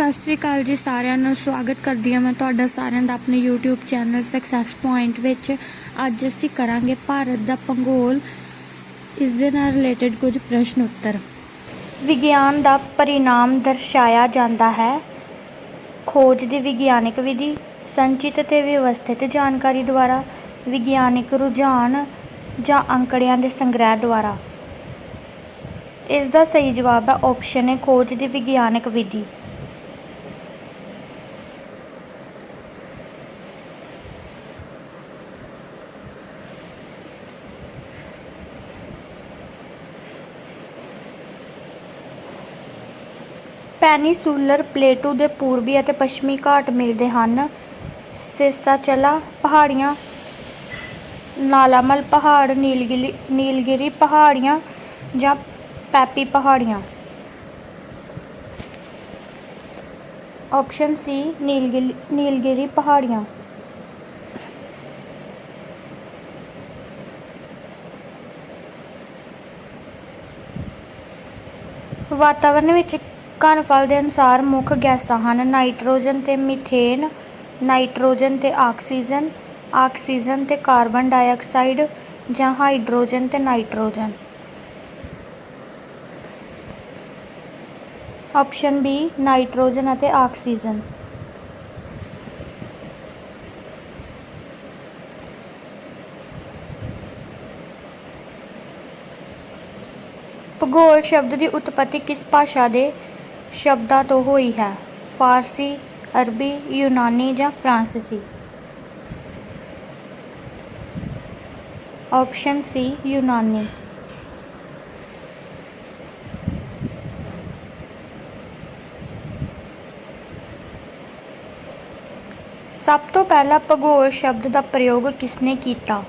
ਸਤਿ ਸ੍ਰੀ ਅਕਾਲ ਜੀ ਸਾਰਿਆਂ ਨੂੰ। ਸਵਾਗਤ ਕਰਦੀ ਹਾਂ ਮੈਂ ਤੁਹਾਡਾ ਸਾਰਿਆਂ ਦਾ ਆਪਣੇ YouTube ਚੈਨਲ ਸਕਸੈਸ ਪੁਆਇੰਟ ਵਿੱਚ। ਅੱਜ ਅਸੀਂ ਕਰਾਂਗੇ ਭਾਰਤ ਦਾ ਭੂਗੋਲ। ਇਸ ਦੇ ਨਾਲ ਰਿਲੇਟਡ ਕੁਝ ਪ੍ਰਸ਼ਨ ਉੱਤਰ। ਵਿਗਿਆਨ ਦਾ ਪਰਿਣਾਮ ਦਰਸਾਇਆ ਜਾਂਦਾ ਹੈ। ਖੋਜ ਦੀ ਵਿਗਿਆਨਕ ਵਿਧੀ, ਸੰਚਿਤ ਅਤੇ ਵਿਵਸਥਿਤ ਜਾਣਕਾਰੀ ਦੁਆਰਾ, ਵਿਗਿਆਨਕ ਰੁਝਾਨ ਜਾਂ ਅੰਕੜਿਆਂ ਦੇ ਸੰਗ੍ਰਹਿ ਦੁਆਰਾ। ਇਸ ਦਾ ਸਹੀ ਜਵਾਬ ਹੈ ਆਪਸ਼ਨ ਹੈ ਖੋਜ ਦੀ ਵਿਗਿਆਨਕ ਵਿਧੀ। ਪੈਨੀਸੂਲਰ ਪਲੇਟੂ ਦੇ ਪੂਰਬੀ ਅਤੇ ਪੱਛਮੀ ਘਾਟ ਮਿਲਦੇ ਹਨ। ਸਿਸਾਚਲਾ ਪਹਾੜੀਆਂ, ਨਾਲਾਮਲ ਪਹਾੜ ਨੀਲਗਿਰੀ ਨੀਲਗਿਰੀ ਪਹਾੜੀਆਂ ਜਾਂ ਪੈਪੀ ਪਹਾੜੀਆਂ। ਆਪਸ਼ਨ ਸੀ ਨੀਲਗਿਰੀ ਨੀਲਗਿਰੀ ਪਹਾੜੀਆਂ। ਵਾਤਾਵਰਣ ਵਿੱਚ ਘਣਫਲ ਦੇ ਅਨੁਸਾਰ ਮੁੱਖ ਗੈਸਾਂ ਹਨ ਨਾਈਟ੍ਰੋਜਨ ਤੇ ਮੀਥੇਨ, ਨਾਈਟ੍ਰੋਜਨ ਤੇ ਆਕਸੀਜਨ ਆਕਸੀਜਨ ਤੇ ਕਾਰਬਨ ਡਾਈਆਕਸਾਈਡ ਜਾਂ ਹਾਈਡਰੋਜਨ ਤੇ ਨਾਈਟ੍ਰੋਜਨ। ਆਪਸ਼ਨ ਬੀ ਨਾਈਟ੍ਰੋਜਨ ਅਤੇ ਆਕਸੀਜਨ। ਭੂਗੋਲ ਸ਼ਬਦ ਦੀ ਉਤਪਤੀ ਕਿਸ ਭਾਸ਼ਾ ਦੇ ਸ਼ਬਦਾਂ ਤੋਂ ਹੋਈ ਹੈ। ਫਾਰਸੀ, ਅਰਬੀ, ਯੂਨਾਨੀ ਜਾਂ ਫਰਾਂਸੀਸੀ। ਆਪਸ਼ਨ ਸੀ ਯੂਨਾਨੀ। ਸਭ ਤੋਂ ਪਹਿਲਾਂ ਭੂਗੋਲ ਸ਼ਬਦ ਦਾ ਪ੍ਰਯੋਗ ਕਿਸਨੇ ਕੀਤਾ?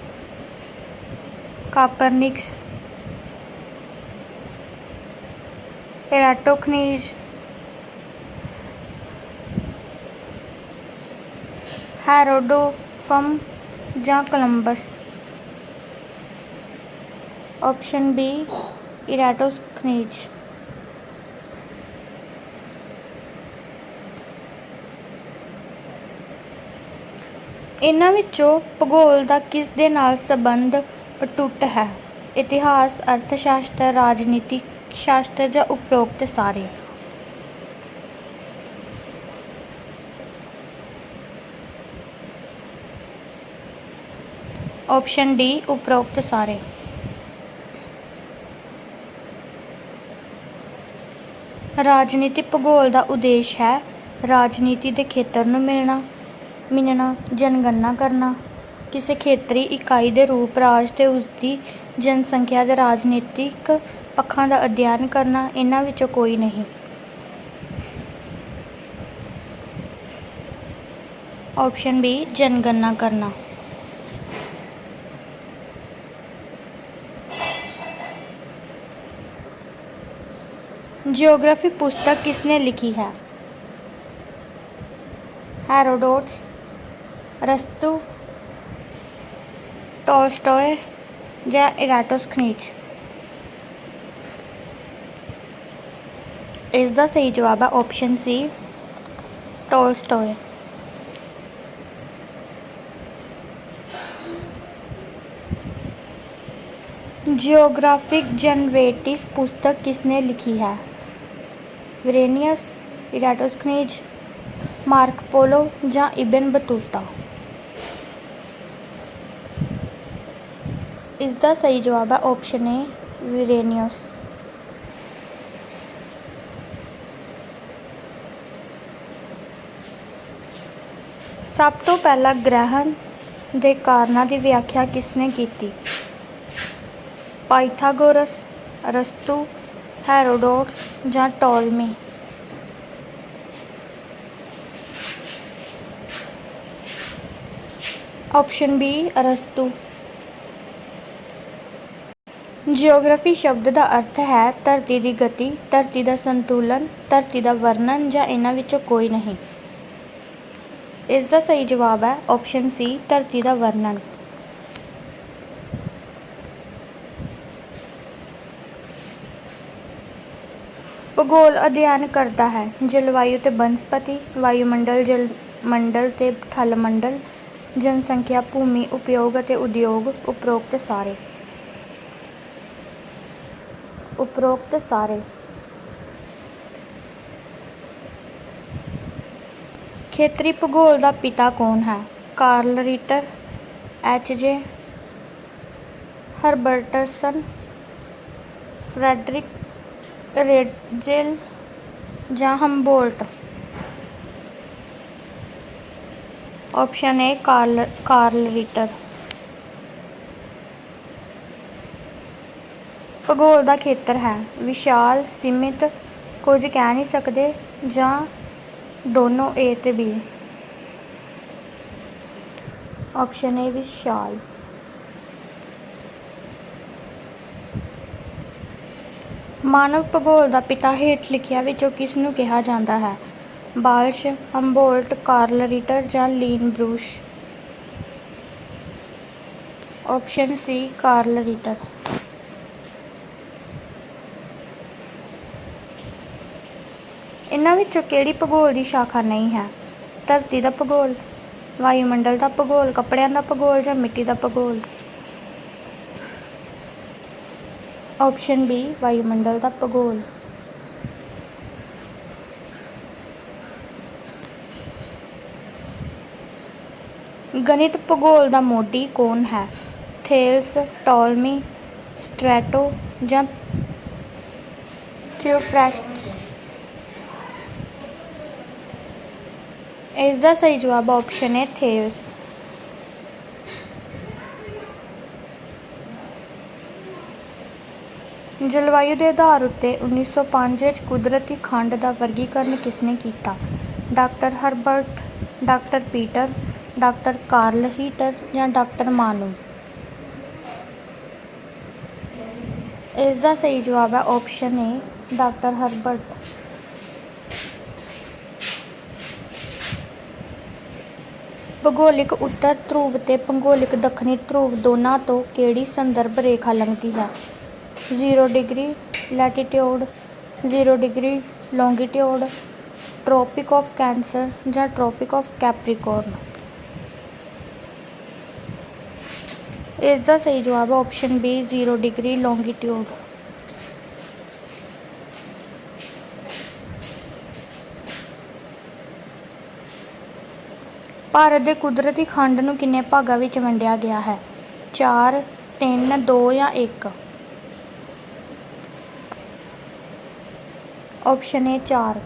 ਕਾਪਰਨਿਕਸ ਐਰਾਟੋਖਨੀਜ਼ ਹੈਰੋਡੋਫਮ ਜਾਂ ਕੋਲੰਬਸ? ਆਪਸ਼ਨ ਬੀ ਇਰਾਟੋਖਨੀਜ਼ ਇਹਨਾਂ ਵਿੱਚੋਂ ਭੂਗੋਲ ਦਾ ਕਿਸ ਦੇ ਨਾਲ ਸੰਬੰਧ ਅਟੁੱਟ ਹੈ? ਇਤਿਹਾਸ ਅਰਥ ਸ਼ਾਸਤਰ ਰਾਜਨੀਤੀ ਸ਼ਾਸਤਰ ਜਾਂ ਉਪਰੋਕਤ ਸਾਰੇ। ਆਪਸ਼ਨ ਡੀ ਉਪਰੋਕਤ ਸਾਰੇ। ਰਾਜਨੀਤੀ ਭੂਗੋਲ ਦਾ ਉਦੇਸ਼ ਹੈ ਰਾਜਨੀਤੀ ਦੇ ਖੇਤਰ ਨੂੰ ਮਿਲਣਾ ਮਿਲਣਾ ਜਨਗਣਨਾ ਕਰਨਾ। ਕਿਸੇ ਖੇਤਰੀ ਇਕਾਈ ਦੇ ਰੂਪ ਰਾਜ ਤੇ ਉਸ ਦੀ ਜਨਸੰਖਿਆ ਦੇ ਰਾਜਨੀਤਿਕ ਪੱਖਾਂ ਦਾ ਅਧਿਐਨ ਕਰਨਾ ਇਹਨਾਂ ਵਿੱਚੋਂ ਕੋਈ ਨਹੀਂ। ਆਪਸ਼ਨ ਬੀ ਜਨਗਣਨਾ ਕਰਨਾ। ਜਿਓਗ੍ਰਾਫੀ ਪੁਸਤਕ ਕਿਸਨੇ ਲਿਖੀ ਹੈ ਹੈਰੋਡੋਟਸ ਰਸਤੂ ਟੋਲਸਟੋਏ ਜਾਂ ਇਰਾਟੋਸਖਨੀਜ਼ ਇਸ ਦਾ ਸਹੀ ਜਵਾਬ ਹੈ ਆਪਸ਼ਨ ਸੀ ਟੋਲਸਟੋਏ ਜਿਓਗ੍ਰਾਫਿਕ ਜਨਰੇਟਿਵ ਪੁਸਤਕ ਕਿਸਨੇ ਲਿਖੀ ਹੈ ਵਿਰੇਨੀਅਸ ਇਰਾਟੋਸਖਨੀਜ਼ ਮਾਰਕ ਪੋਲੋ ਜਾਂ ਇਬਨ ਬਤੂਤਾ ਇਸ ਦਾ ਸਹੀ ਜਵਾਬ ਹੈ ਆਪਸ਼ਨ ਏ ਵਿਰੇਨੀਅਸ ਸਭ ਤੋਂ ਪਹਿਲਾਂ ਗ੍ਰਹਿਣ ਦੇ ਕਾਰਨਾਂ ਦੀ ਵਿਆਖਿਆ ਕਿਸਨੇ ਕੀਤੀ? ਪਾਈਥਾਗੋਰਸ ਅਰਸਤੂ ਹੈਰੋਡੋਟਸ ਜਾਂ ਟੋਲਮੀ। ਆਪਸ਼ਨ ਬੀ ਅਰਸਤੂ। ਜਿਓਗ੍ਰਾਫੀ ਸ਼ਬਦ ਦਾ ਅਰਥ ਹੈ ਧਰਤੀ ਦੀ ਗਤੀ, ਧਰਤੀ ਦਾ ਸੰਤੁਲਨ, ਧਰਤੀ ਦਾ ਵਰਣਨ ਜਾਂ ਇਹਨਾਂ ਵਿੱਚੋਂ ਕੋਈ ਨਹੀਂ। ਇਸ ਦਾ ਸਹੀ ਜਵਾਬ ਹੈ ਆਪਸ਼ਨ ਸੀ ਧਰਤੀ ਦਾ ਵਰਣਨ। ਭੂਗੋਲ ਅਧਿਐਨ ਕਰਦਾ ਹੈ। ਜਲਵਾਯੂ ਤੇ ਬਨਸਪਤੀ, ਵਾਯੂਮੰਡਲ, ਜਲ ਮੰਡਲ ਤੇ ਥਲ ਮੰਡਲ, ਜਨਸੰਖਿਆ, ਭੂਮੀ ਉਪਯੋਗ ਅਤੇ ਉਦਯੋਗ ਉਪਰੋਕਤ ਸਾਰੇ। ਉਪਰੋਕਤ ਸਾਰੇ। ਖੇਤਰੀ ਭੂਗੋਲ ਦਾ ਪਿਤਾ ਕੌਣ ਹੈ? ਕਾਰਲ ਰੀਟਰ, ਐਚ ਜੇ ਹਰਬਰਟਸਨ, ਫਰੈਡਰਿਕ ਰੇਡਜ਼ੇਲ ਜਾਂ Humboldt? Option A Carl Carl Ritter. ਭੂਗੋਲ ਦਾ ਖੇਤਰ ਹੈ। ਵਿਸ਼ਾਲ, ਸੀਮਿਤ, ਕੁਝ ਕਹਿ ਨਹੀਂ ਸਕਦੇ ਜਾਂ ਦੋਨੋਂ ਏ ਤੇ ਬੀ ਆਪਸ਼ਨ ਏ ਵਿਸ਼ਾਲ। ਮਾਨਵ ਭੂਗੋਲ ਦਾ ਪਿਤਾ ਹੇਠ ਲਿਖਿਆਂ ਵਿੱਚੋਂ ਕਿਸ ਨੂੰ ਕਿਹਾ ਜਾਂਦਾ ਹੈ। ਬਾਲਸ਼ ਹੰਬੋਲਟ ਕਾਰਲ ਰੀਟਰ ਜਾਂ ਲੀਨ brush. Option C Carl Ritter. ਇਹਨਾਂ ਵਿੱਚੋਂ ਕਿਹੜੀ ਭੂਗੋਲ ਦੀ ਸ਼ਾਖਾ ਨਹੀਂ ਹੈ? ਧਰਤੀ ਦਾ ਭੂਗੋਲ, ਵਾਯੂਮੰਡਲ ਦਾ ਭੂਗੋਲ, ਕੱਪੜਿਆਂ ਦਾ ਭੂਗੋਲ ਜਾਂ ਮਿੱਟੀ ਦਾ ਭੂਗੋਲ। ਆਪਸ਼ਨ ਬੀ ਵਾਯੂਮੰਡਲ ਦਾ ਭੂਗੋਲ। ਗਣਿਤ ਭੂਗੋਲ ਦਾ ਮੋਢੀ ਕੌਣ ਹੈ? ਥੇਲਸ, ਟੋਲਮੀ, ਸਟ੍ਰੈਟੋ ਜਾਂ ਥਿਓਫਰੈਸਟਸ ਇਸ ਦਾ ਸਹੀ ਜਵਾਬ ਆਪਸ਼ਨ ਹੈ ਥੇਲਸ। ਜਲਵਾਯੂ ਦੇ ਆਧਾਰ ਉੱਤੇ 1905 ਵਿੱਚ ਕੁਦਰਤੀ ਖੰਡ ਦਾ ਵਰਗੀਕਰਨ ਕਿਸਨੇ ਕੀਤਾ? Doctor Herbert, doctor Peter, doctor Karl heater ਜਾਂ ਡਾਕਟਰ ਮਾਨੂ? ਇਸ ਦਾ ਸਹੀ ਜਵਾਬ ਹੈ ਆਪਸ਼ਨ ਏ, ਡਾਕਟਰ ਹਰਬਰਟ। ਭੂਗੋਲਿਕ ਉੱਤਰ ਧਰੂਵ ਤੇ ਭੂਗੋਲਿਕ ਦੱਖਣੀ ਧਰੂਵ ਦੋਨਾਂ ਤੋਂ ਕਿਹੜੀ ਸੰਦਰਭ ਰੇਖਾ ਲੰਘਦੀ ਹੈ? 0 degree latitude 0 degree longitude, tropic of cancer ਜਾਂ ਟ੍ਰੋਪਿਕ ਆਫ ਕੈਪਰੀਕੋਰਨ। ਇਸ ਦਾ ਸਹੀ ਜਵਾਬ ਹੈ option B 0 degree longitude. Bharat ਦੇ ਕੁਦਰਤੀ ਖੰਡ ਨੂੰ ਕਿੰਨੇ ਭਾਗਾਂ ਵਿੱਚ ਵੰਡਿਆ ਗਿਆ ਹੈ? 4 3 2 ਜਾਂ 1 ਆਪਸ਼ਨ ਏ 4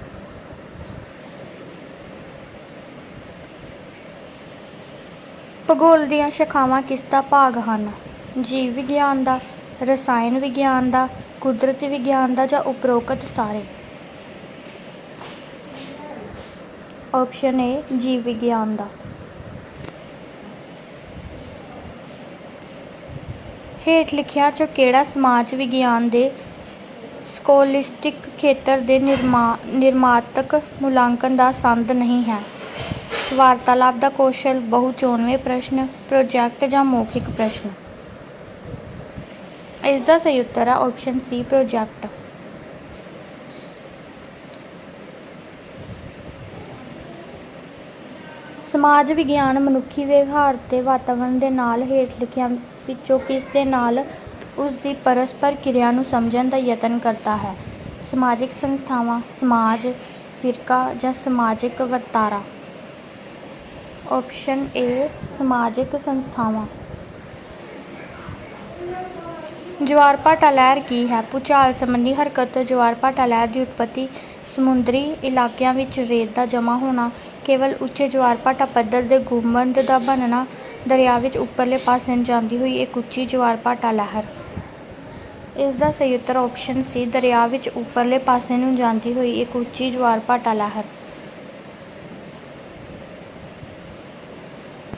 ਭੂਗੋਲ ਦੀਆਂ ਸ਼ਾਖਾਵਾਂ ਕਿਸ ਦਾ ਭਾਗ ਹਨ? ਜੀਵ ਵਿਗਿਆਨ ਦਾ, ਰਸਾਇਣ ਵਿਗਿਆਨ ਦਾ, ਕੁਦਰਤੀ ਵਿਗਿਆਨ ਦਾ ਜਾਂ ਉਪਰੋਕਤ ਸਾਰੇ? ਆਪਸ਼ਨ ਏ ਜੀਵ ਵਿਗਿਆਨ ਦਾ। ਹੇਠ ਲਿਖਿਆ ਚੋਂ ਕਿਹੜਾ ਸਮਾਜ ਵਿਗਿਆਨ ਦੇ ਸਕੋਲਿਸਟਿਕ ਖੇਤਰ ਦੇ ਨਿਰਮਾ, ਨਿਰਮਾਤਕ ਮੁਲਾਂਕਣ ਦਾ ਸੰਦ ਨਹੀਂ ਹੈ। ਵਾਰਤਾਲਾਪ ਦਾ ਕੌਸ਼ਲ ਬਹੁ ਚੋਣਵੇਂ ਪ੍ਰਸ਼ਨ, ਪ੍ਰੋਜੈਕਟ ਜਾਂ ਮੌਖਿਕ ਪ੍ਰਸ਼ਨ। ਇਸ ਦਾ ਸਹੀ ਉੱਤਰ ਹੈ ਆਪਸ਼ਨ ਸੀ ਪ੍ਰੋਜੈਕਟ ਸਮਾਜ ਵਿਗਿਆਨ ਮਨੁੱਖੀ ਵਿਵਹਾਰ ਤੇ ਵਾਤਾਵਰਣ ਦੇ ਨਾਲ ਹੇਠ ਲਿਖਿਆਂ ਵਿੱਚੋਂ ਕਿਸ ਦੇ ਨਾਲ ਉਸ ਦੀ ਪਰਸਪਰ ਕਿਰਿਆ ਨੂੰ ਸਮਝਣ ਦਾ ਯਤਨ ਕਰਦਾ ਹੈ। ਸਮਾਜਿਕ ਸੰਸਥਾਵਾਂ, ਸਮਾਜ ਫਿਰਕਾ ਜਾਂ ਸਮਾਜਿਕ ਵਰਤਾਰਾ। ਆਪਸ਼ਨ ਏ ਸਮਾਜਿਕ ਸੰਸਥਾਵਾਂ। ਜਵਾਰ ਭਾਟਾ ਲਹਿਰ ਕੀ ਹੈ? ਭੂਚਾਲ ਸੰਬੰਧੀ ਹਰਕਤ ਜਵਾਰ ਭਾਟਾ ਲਹਿਰ ਦੀ ਉਤਪਤੀ ਸਮੁੰਦਰੀ ਇਲਾਕਿਆਂ ਵਿੱਚ ਰੇਤ ਦਾ ਜਮ੍ਹਾਂ ਹੋਣਾ, ਕੇਵਲ ਉੱਚੇ ਜਵਾਰ ਭਾਟਾ ਪੱਧਰ ਦੇ ਗੁੰਬਦ ਦਾ ਬਣਨਾ, ਦਰਿਆ ਵਿੱਚ ਉੱਪਰਲੇ ਪਾਸੇ ਨੂੰ ਜਾਂਦੀ ਹੋਈ ਇੱਕ ਉੱਚੀ ਜਵਾਰ ਭਾਟਾ ਲਹਿਰ ਇਸ ਦਾ ਸਹੀ ਉੱਤਰ ਆਪਸ਼ਨ ਸੀ, ਦਰਿਆ ਵਿੱਚ ਉੱਪਰਲੇ ਪਾਸੇ ਨੂੰ ਜਾਂਦੀ ਹੋਈ ਇੱਕ ਉੱਚੀ ਜਵਾਰ ਭਾਟਾ ਲਹਿਰ।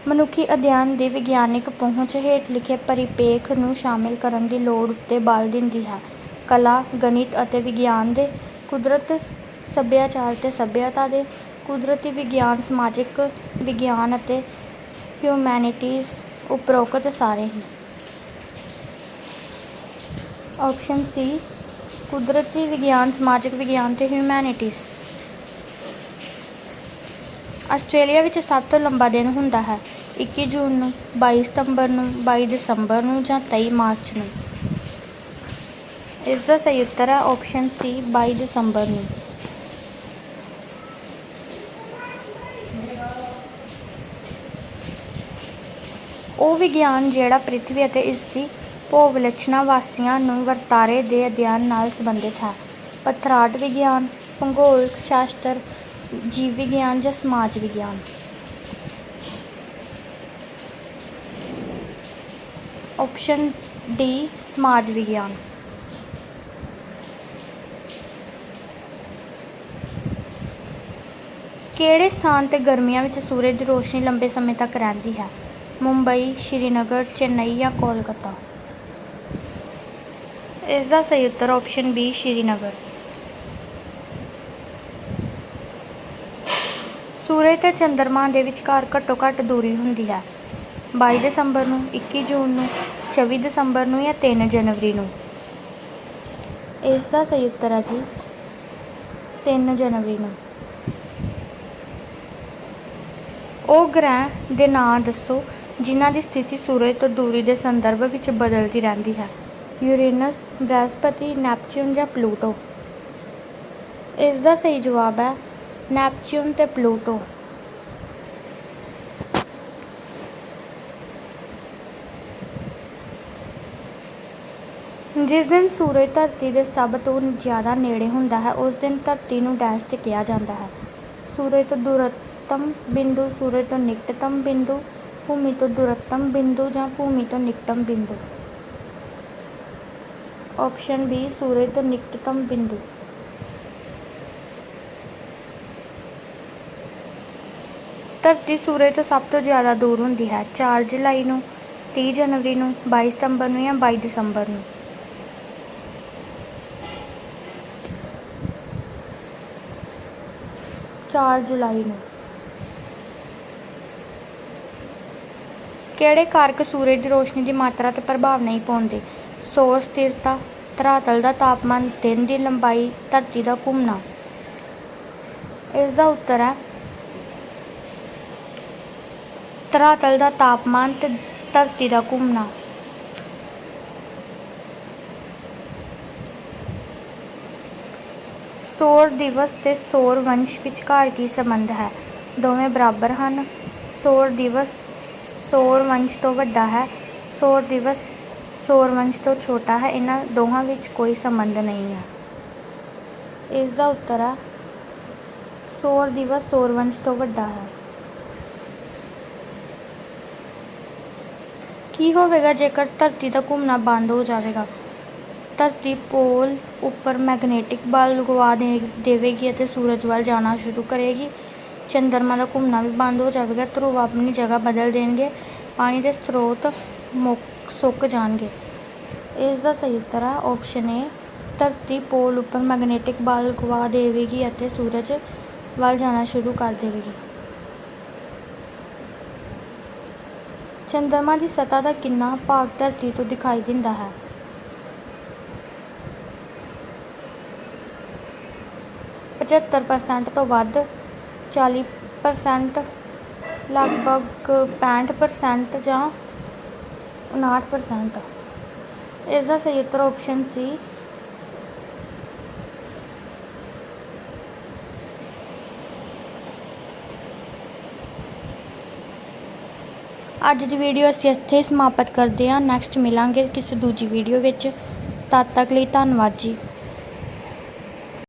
ਮਨੁੱਖੀ ਅਧਿਐਨ ਦੀ ਵਿਗਿਆਨਿਕ ਪਹੁੰਚ ਹੇਠ ਲਿਖੇ ਪਰਿਪੇਖ ਨੂੰ ਸ਼ਾਮਿਲ ਕਰਨ ਦੀ ਲੋੜ ਉੱਤੇ ਬਲ ਦਿੰਦੀ ਹੈ। ਕਲਾ, ਗਣਿਤ ਅਤੇ ਵਿਗਿਆਨ ਦੇ ਕੁਦਰਤ ਸੱਭਿਆਚਾਰ ਤੇ ਸੱਭਿਅਤਾ ਦੇ ਕੁਦਰਤੀ ਵਿਗਿਆਨ, ਸਮਾਜਿਕ ਵਿਗਿਆਨ ਅਤੇ ਹਿਊਮੈਨਿਟੀਜ਼ ਉਪਰੋਕਤ ਸਾਰੇ ਹੀ। ਆਪਸ਼ਨ ਸੀ ਕੁਦਰਤੀ ਵਿਗਿਆਨ, ਸਮਾਜਿਕ ਵਿਗਿਆਨ ਤੇ ਹਿਊਮੈਨਿਟੀਜ਼ ਆਸਟ੍ਰੇਲੀਆ ਵਿੱਚ ਸਭ ਤੋਂ ਲੰਬਾ ਦਿਨ ਹੁੰਦਾ ਹੈ 21 ਜੂਨ ਨੂੰ 22 ਸਤੰਬਰ ਨੂੰ 22 ਦਸੰਬਰ ਨੂੰ ਜਾਂ 23 ਮਾਰਚ ਨੂੰ। ਇਸ ਦਾ ਸਹੀ ਉੱਤਰ ਹੈ ਆਪਸ਼ਨ ਸੀ 22 ਦਸੰਬਰ ਨੂੰ। ਉਹ ਵਿਗਿਆਨ ਜਿਹੜਾ ਪ੍ਰਿਥਵੀ ਅਤੇ ਇਸ ਦੀ ਭੂ-ਵਿਲੱਖਣਾ ਵਾਸੀਆਂ ਨੂੰ ਵਰਤਾਰੇ ਦੇ ਅਧਿਐਨ ਨਾਲ ਸੰਬੰਧਿਤ ਹੈ। ਪਥਰਾਟ ਵਿਗਿਆਨ ਭੂਗੋਲ ਸ਼ਾਸਤਰ, ਜੀਵ ਵਿਗਿਆਨ ਜਾਂ ਸਮਾਜ ਵਿਗਿਆਨ। ਆਪਸ਼ਨ ਡੀ ਸਮਾਜ ਵਿਗਿਆਨ। ਕਿਹੜੇ ਸਥਾਨ ਤੇ ਗਰਮੀਆਂ ਵਿੱਚ ਸੂਰਜ ਦੀ ਰੋਸ਼ਨੀ ਲੰਬੇ ਸਮੇਂ ਤੱਕ ਰਹਿੰਦੀ ਹੈ? ਮੁੰਬਈ, ਸ਼੍ਰੀਨਗਰ, ਚੇਨਈ ਜਾਂ ਕੋਲਕਾਤਾ? ਇਸ ਦਾ ਸਹੀ ਉੱਤਰ ਆਪਸ਼ਨ ਬੀ ਸ਼੍ਰੀਨਗਰ ਸੂਰਜ ਤੇ ਚੰਦਰਮਾ ਦੇ ਵਿਚਕਾਰ ਘੱਟੋ ਘੱਟ ਦੂਰੀ ਹੁੰਦੀ ਹੈ। 22 ਦਸੰਬਰ ਨੂੰ 21 ਜੂਨ ਨੂੰ 24 ਦਸੰਬਰ ਨੂੰ ਜਾਂ 3 ਜਨਵਰੀ ਨੂੰ। ਇਸ ਦਾ ਸਹੀ ਉੱਤਰ ਹੈ ਜੀ। 3 ਜਨਵਰੀ ਨੂੰ। ਉਹ ਗ੍ਰਹਿ ਦੇ ਨਾਂ ਦੱਸੋ, ਜਿਨ੍ਹਾਂ ਦੀ ਸਥਿਤੀ ਸੂਰਜ ਤੋਂ ਦੂਰੀ ਦੇ ਸੰਦਰਭ ਵਿੱਚ ਬਦਲਦੀ ਰਹਿੰਦੀ ਹੈ। ਯੂਰੇਨਸ, ਬ੍ਰਹਿਸਪਤੀ ਨੈਪਚੂਨ ਜਾਂ ਪਲੂਟੋ? ਇਸ ਦਾ ਸਹੀ ਜਵਾਬ ਹੈ ਨੈਪਚੂਨ ਤੇ ਪਲੂਟੋ। ਜਿਸ ਦਿਨ ਸੂਰਜ ਧਰਤੀ ਦੇ ਸਭ ਤੋਂ ਜ਼ਿਆਦਾ ਨੇੜੇ ਹੁੰਦਾ ਹੈ, ਉਸ ਦਿਨ ਧਰਤੀ ਨੂੰ ਡੈਸ਼ ਤੇ ਕਿਹਾ ਜਾਂਦਾ ਹੈ। ਸੂਰਜ ਤੋਂ ਦੂਰਤਮ ਬਿੰਦੂ ਸੂਰਜ ਤੋਂ ਨਿਕਟਤਮ ਬਿੰਦੂ, ਭੂਮੀ ਤੋਂ ਦੂਰਤਮ ਬਿੰਦੂ ਜਾਂ ਭੂਮੀ ਤੋਂ ਨਿਕਟਮ ਬਿੰਦੂ। ਆਪਸ਼ਨ ਬੀ ਸੂਰਜ ਤੋਂ ਨਿਕਟਤਮ ਬਿੰਦੂ। ਧਰਤੀ ਸੂਰਜ ਤੋਂ ਸਭ ਤੋਂ ਜ਼ਿਆਦਾ ਦੂਰ ਹੁੰਦੀ ਹੈ। 4 ਜੁਲਾਈ ਨੂੰ 30 ਜਨਵਰੀ ਨੂੰ 22 ਸਤੰਬਰ ਨੂੰ ਜਾਂ 22 ਦਸੰਬਰ ਨੂੰ। ਚਾਰ ਜੁਲਾਈ ਨੂੰ। ਕਿਹੜੇ ਕਾਰਕ ਸੂਰਜ ਦੀ ਰੋਸ਼ਨੀ ਦੀ ਮਾਤਰਾ ਤੇ ਪ੍ਰਭਾਵ ਨਹੀਂ ਪਾਉਂਦੇ? ਸੌਰ ਸਥਿਰਤਾ, ਧਰਾਤਲ ਦਾ ਤਾਪਮਾਨ, ਦਿਨ ਦੀ ਲੰਬਾਈ, ਧਰਤੀ ਦਾ ਘੁੰਮਣਾ। ਇਸ ਦਾ ਉੱਤਰ ਹੈ, ਧਰਾਤਲ ਦਾ ਤਾਪਮਾਨ ਤੇ ਧਰਤੀ ਦਾ ਘੁੰਮਣਾ। ਸੌਰ ਦਿਵਸ ਤੇ ਸੌਰ ਵੰਸ਼ ਵਿਚਕਾਰ ਕੀ ਸੰਬੰਧ ਹੈ? ਦੋਵੇਂ ਬਰਾਬਰ ਹਨ। ਸੌਰ ਦਿਵਸ ਸੌਰ ਵੰਸ਼ ਤੋਂ ਵੱਡਾ ਹੈ। ਸੌਰ ਦਿਵਸ ਸੌਰਵੰਸ਼ ਤੋਂ ਛੋਟਾ ਹੈ, ਇਹਨਾਂ ਦੋਹਾਂ ਵਿੱਚ ਕੋਈ ਸੰਬੰਧ ਨਹੀਂ ਹੈ। ਇਸ ਦਾ ਉੱਤਰ ਹੈ ਸੌਰ ਦਿਵਸ ਸੌਰ ਤੋਂ ਵੱਡਾ ਹੈ। ਕੀ ਹੋਵੇਗਾ ਜੇਕਰ ਧਰਤੀ ਦਾ ਘੁੰਮਣਾ ਬੰਦ ਹੋ ਜਾਵੇਗਾ? ਧਰਤੀ ਪੋਲ ਉੱਪਰ ਮੈਗਨੇਟਿਕ ਬਲ ਲਗਵਾ ਦੇ, ਦੇਵੇਗੀ ਅਤੇ ਸੂਰਜ ਵੱਲ ਜਾਣਾ ਸ਼ੁਰੂ ਕਰੇਗੀ। ਚੰਦਰਮਾ ਦਾ ਘੁੰਮਣਾ ਵੀ ਬੰਦ ਹੋ ਜਾਵੇਗਾ ਧਰੁਵ ਆਪਣੀ ਜਗ੍ਹਾ ਬਦਲ ਦੇਣਗੇ। ਪਾਣੀ ਦੇ ਸਰੋਤ ਮੁੱਕ, ਸੁੱਕ ਜਾਣਗੇ। ਇਸ ਦਾ ਸਹੀ ਤਰ੍ਹਾਂ ਹੈ ਆਪਸ਼ਨ ਏ ਧਰਤੀ ਪੋਲ ਉੱਪਰ ਮੈਗਨੇਟਿਕ ਬਲ ਗਵਾ ਦੇਵੇਗੀ ਅਤੇ ਸੂਰਜ ਵੱਲ ਜਾਣਾ ਸ਼ੁਰੂ ਕਰ ਦੇਵੇਗੀ। ਚੰਦਰਮਾ ਦੀ ਸਤਹ ਦਾ ਕਿੰਨਾ ਭਾਗ ਧਰਤੀ ਤੋਂ ਦਿਖਾਈ ਦਿੰਦਾ ਹੈ? ਪਝੱਤਰ ਪਰਸੈਂਟ ਤੋਂ ਵੱਧ, ਚਾਲੀ ਪਰਸੈਂਟ ਲਗਭਗ ਪੈਂਹਠ ਪਰਸੈਂਟ ਜਾਂ ਉਣਾਹਠ ਪਰਸੈਂਟ ਇਸ ਦਾ ਸਹੀ ਉੱਤਰ ਆਪਸ਼ਨ ਸੀ। ਅੱਜ ਦੀ ਵੀਡੀਓ ਅਸੀਂ ਇੱਥੇ ਸਮਾਪਤ ਕਰਦੇ ਹਾਂ। ਨੈਕਸਟ ਮਿਲਾਂਗੇ ਕਿਸੇ ਦੂਜੀ ਵੀਡੀਓ ਵਿੱਚ। ਤਦ ਤੱਕ ਲਈ ਧੰਨਵਾਦ ਜੀ।